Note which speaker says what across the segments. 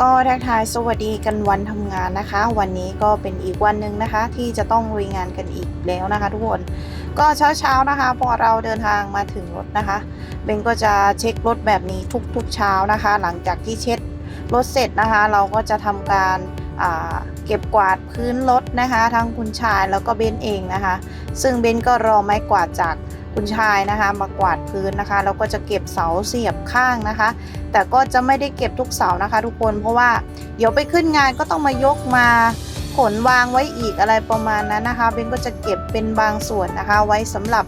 Speaker 1: ก็ทักทายสวัสดีกันวันทำงานนะคะ วันนี้ก็เป็นอีกวันหนึ่งนะคะ ที่จะต้องลุยงานกันอีกแล้วนะคะ ทุกคนก็เช้าเช้าๆนะคะพอเราเดินทางมาถึงรถนะคะเบนก็จะเช็ครถแบบนี้ทุกๆเช้านะคะ หลังจากที่เช็ดรถเสร็จนะคะ เราก็จะทำการเก็บกวาดพื้นรถนะคะทั้งคุณชายแล้วก็เบนเองนะคะ ซึ่งเบนก็รอไม้กวาดจาก คุณชายนะคะ มากวาดพื้นนะคะแล้วก็จะเก็บเสาเสียบข้างนะคะ แต่ก็จะไม่ได้เก็บทุกเสานะคะ ทุกคนเพราะว่าเดี๋ยวไปขึ้นงานก็ต้องมายกมาขนวางไว้อีกอะไรประมาณนั้นนะคะเบนก็จะเก็บเป็นบางส่วนนะคะ ไว้สำหรับ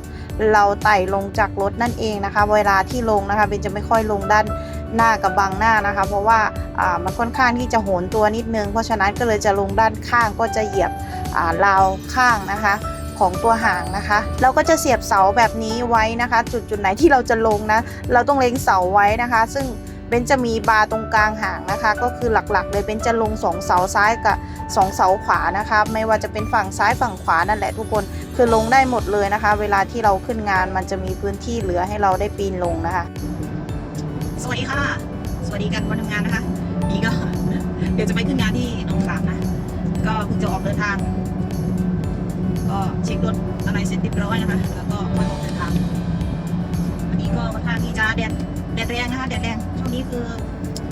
Speaker 1: เราไต่ลงจากรถนั่นเองนะคะ เวลาที่ลงนะคะเบนจะไม่ค่อยลงด้านหน้ากับบางหน้านะคะ เพราะว่ามันค่อนข้างที่จะโหนตัวนิดนึง เพราะฉะนั้นก็เลยจะลงด้านข้างก็จะเหยียบราวข้างนะคะ ของตัวหางนะคะ เราก็จะเสียบเสาแบบนี้ไว้นะคะ จุดจุดไหนที่เราจะลงนะ เราต้องเล็งเสาไว้นะคะ ซึ่งเบนจะมีบาร์ตรงกลางหางนะคะ ก็คือหลักๆเลยเบนจะลงสองเสาซ้ายกับสองเสาขวานะคะ ไม่ว่าจะเป็นฝั่งซ้ายฝั่งขวานั่นแหละทุกคนคือลงได้หมดเลยนะคะ เวลาที่เราขึ้นงานมันจะมีพื้นที่เหลือให้เราได้ปีนลงนะคะ สวัสดีค่ะ สวัสดีกันวันทำงานนะคะนี่ก็เดี๋ยวจะไปขึ้นงานที่หนองขามนะ ก็เพิ่งจะออกเดินทาง อยนะคะ แล้วก็ค่อยออกเดินทางวันนี้ก็ค่อนข้างที่จะแดดแดดแรงนะคะแดดแรงช่วงนี้คือ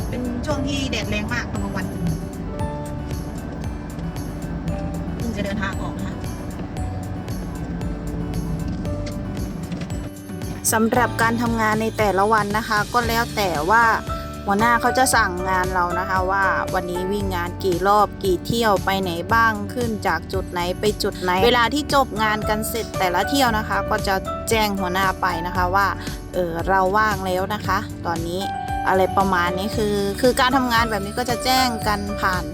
Speaker 1: เป็นช่วงที่แดดแรงมากตอนกลางวันเพิ่งจะเดินทางออกนะคะสำหรับการทำงานในแต่ละวันนะคะ ก็แล้วแต่ว่า หัวหน้าเขาจะสั่งงานเรานะคะว่าวันนี้วิ่งงานกี่รอบกี่เที่ยวไปไหนบ้างขึ้นจากจุดไหนไปจุดไหน เวลาที่จบงานกันเสร็จแต่ละเที่ยวนะคะ ก็จะแจ้งหัวหน้าไปนะคะว่าเออเราว่างแล้วนะคะ ตอนนี้อะไรประมาณนี้คือ คือการทำงานแบบนี้ก็จะแจ้งกันผ่าน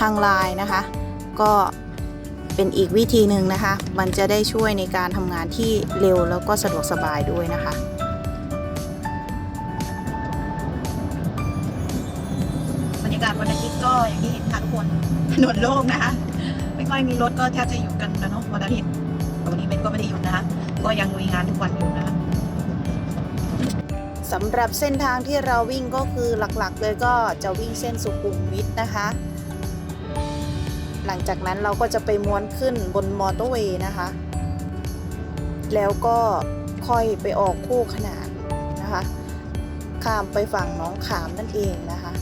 Speaker 1: ทางไลน์นะคะ ก็เป็นอีกวิธีหนึ่งนะคะ มันจะได้ช่วยในการทำงานที่เร็วแล้วก็สะดวกสบายด้วยนะคะ ยากาศวันอาทิตย์ก็อย่างที่เห็นค่ะทุกคนถนนโล่งนะคะ ไม่ค่อยมีรถก็แทบจะหยุดกันนะเนาะวันอาทิตย์แต่วันนี้เบนก็ไม่ได้หยุดนะคะก็ยังมีงานทุกวันอยู่นะคะสำหรับเส้นทางที่เราวิ่งก็คือหลักๆ เลยก็จะวิ่งเส้นสุขุมวิทนะคะ หลังจากนั้นเราก็จะไปม้วนขึ้นบนมอเตอร์เวย์นะคะ แล้วก็ค่อยไปออกคู่ขนานนะคะ ข้ามไปฝั่งน้องขามนั่นเองนะคะ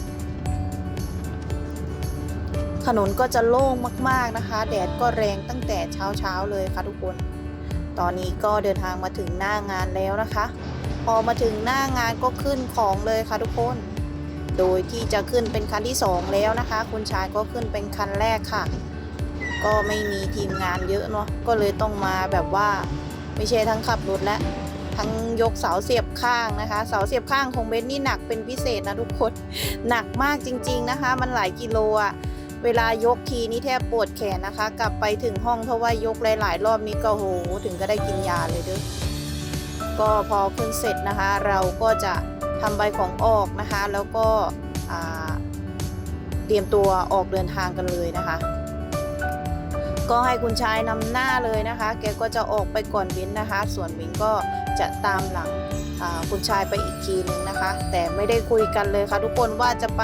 Speaker 1: ถนนก็จะโล่งมากๆนะคะ แดดก็แรงตั้งแต่เช้าๆเลยค่ะทุกคน ตอนนี้ก็เดินทางมาถึงหน้างานแล้วนะคะ พอมาถึงหน้างานก็ขึ้นของเลยค่ะทุกคน โดยที่จะขึ้นเป็นคันที่ 2 แล้วนะคะ คุณชายก็ขึ้นเป็นคันแรกค่ะ ก็ไม่มีทีมงานเยอะเนาะก็เลยต้องมาแบบว่าไม่ใช่ทั้งขับรถและทั้งยกเสาเสียบข้างนะคะ เสาเสียบข้างของเบนนี่หนักเป็นพิเศษนะทุกคน หนักมากจริง ๆนะคะ มันหลายกิโลอะ เวลายกทีนี่แทบปวดแขนนะคะ กลับไปถึงห้องเพราะว่ายกหลาย ๆ รอบนี้ก็โหถึงก็ได้กินยาเลยเด้อก็พอขึ้นเสร็จนะคะ เราก็จะทำใบของออกนะคะ แล้วก็เตรียมตัวออกเดินทางกันเลยนะคะ ก็ให้คุณชายนำหน้าเลยนะคะ แกก็จะออกไปก่อนเบนนะคะ ส่วนเบนก็จะตามหลังคุณชายไปอีกทีนึงนะคะ แต่ไม่ได้คุยกันเลยค่ะทุกคนว่าจะไป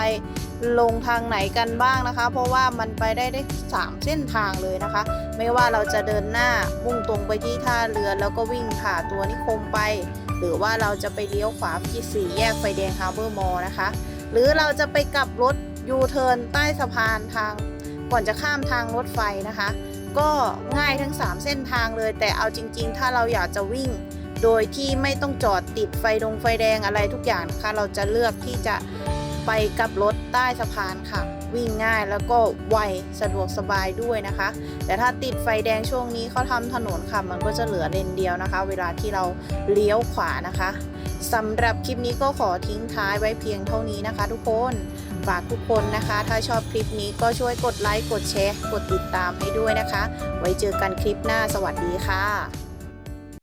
Speaker 1: ลงทางไหนกันบ้างนะคะ เพราะว่ามันไปได้ได้สามเส้นทางเลยนะคะ ไม่ว่าเราจะเดินหน้ามุ่งตรงไปที่ท่าเรือ แล้วก็วิ่งผ่าตัวนิคมไป หรือว่าเราจะไปเลี้ยวขวาที่สี่แยกไฟแดงฮาร์เบอร์มอลนะคะ หรือเราจะไปกลับรถยูเทิร์นใต้สะพานทาง ก่อนจะข้ามทางรถไฟนะคะ ก็ง่ายทั้ง 3 เส้นทางเลย แต่เอาจริง ๆ ถ้าเราอยากจะวิ่ง โดยที่ไม่ต้องจอดติดไฟดงไฟแดงอะไรทุกอย่างนะคะ เราจะเลือกที่จะ ไปกับรถใต้สะพานค่ะ วิ่งง่ายแล้วก็ไวสะดวกสบายด้วยนะคะ แต่ถ้าติดไฟแดงช่วงนี้เขาทำถนนค่ะ มันก็จะเหลือเลนเดียวนะคะ เวลาที่เราเลี้ยวขวานะคะสำหรับคลิปนี้ก็ขอทิ้งท้ายไว้เพียงเท่านี้นะคะ ทุกคนฝากทุกคนนะคะ ถ้าชอบคลิปนี้ก็ช่วยกดไลค์กดแชร์ กดติดตามให้ด้วยนะคะ ไว้เจอกันคลิปหน้าสวัสดีค่ะ